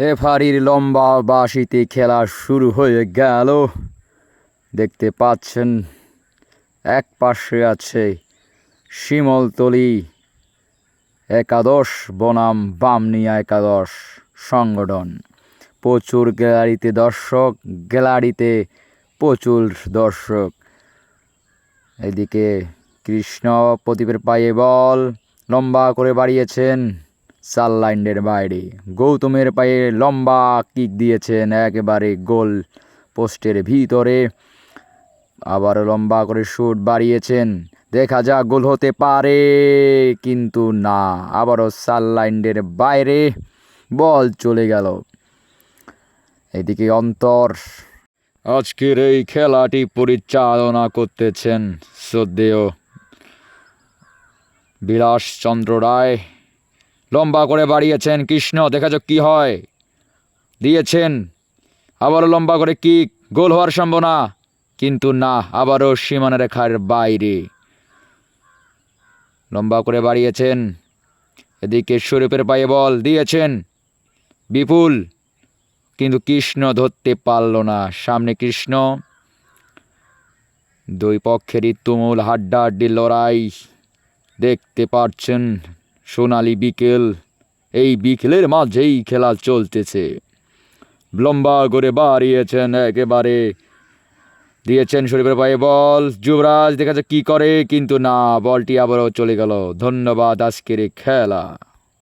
রেফারির লম্বা বাঁশিতে খেলা শুরু হয়ে গেল। দেখতে পাচ্ছেন, এক পাশে আছে শিমলতলি একাদশ, বনাম বামনিয়া একাদশ সংগঠন। প্রচুর গ্যালারিতে দর্শক, গ্যালারিতে প্রচুর দর্শক। এদিকে কৃষ্ণ প্রদীপের পায়ে বল, লম্বা করে বাড়িয়েছেন। চার লাইনের বাইরে। গৌতমের পায়ে লম্বা কিক দিয়েছেন একেবারে গোল পোস্টের ভিতরে। আবার লম্বা করে শুট বাড়িয়েছেন। দেখা যাক গোল হতে পারে, কিন্তু না, আবারও চার লাইনের বাইরে বল চলে গেল। এদিকে অন্তর। আজকের এই খেলাটি পরিচালনা করতেছেন শ্রদ্ধেয় বিলাস চন্দ্র রায়। লম্বা করে বাড়িয়েছেন। কৃষ্ণ, দেখা যাক কি হয়। দিয়েছেন। আবারও লম্বা করে কিক, গোল হওয়ার সম্ভাবনা। কিন্তু না, আবারও সীমানা রেখার বাইরে। লম্বা করে বাড়িয়েছেন। এদিকে শরীফের পায়ে বল, দিয়েছেন। বিপুল। কিন্তু কৃষ্ণ ধরতে পারল না। সামনে কৃষ্ণ। দুই পক্ষেরই তুমুল হাড্ডাহাড্ডি লড়াই। দেখতে পাচ্ছেন সোনালি বিকেল, এই বিকেলের মাঝেই খেলা চলতেছে। লম্বা করে বাড়িয়েছেন একেবারে। দিয়েছেন শরীফের পায়ে বল। যুবরাজ দেখা যাক কি করে, কিন্তু না, বলটি আবারও চলে গেল। ধন্যবাদ আজকের খেলা।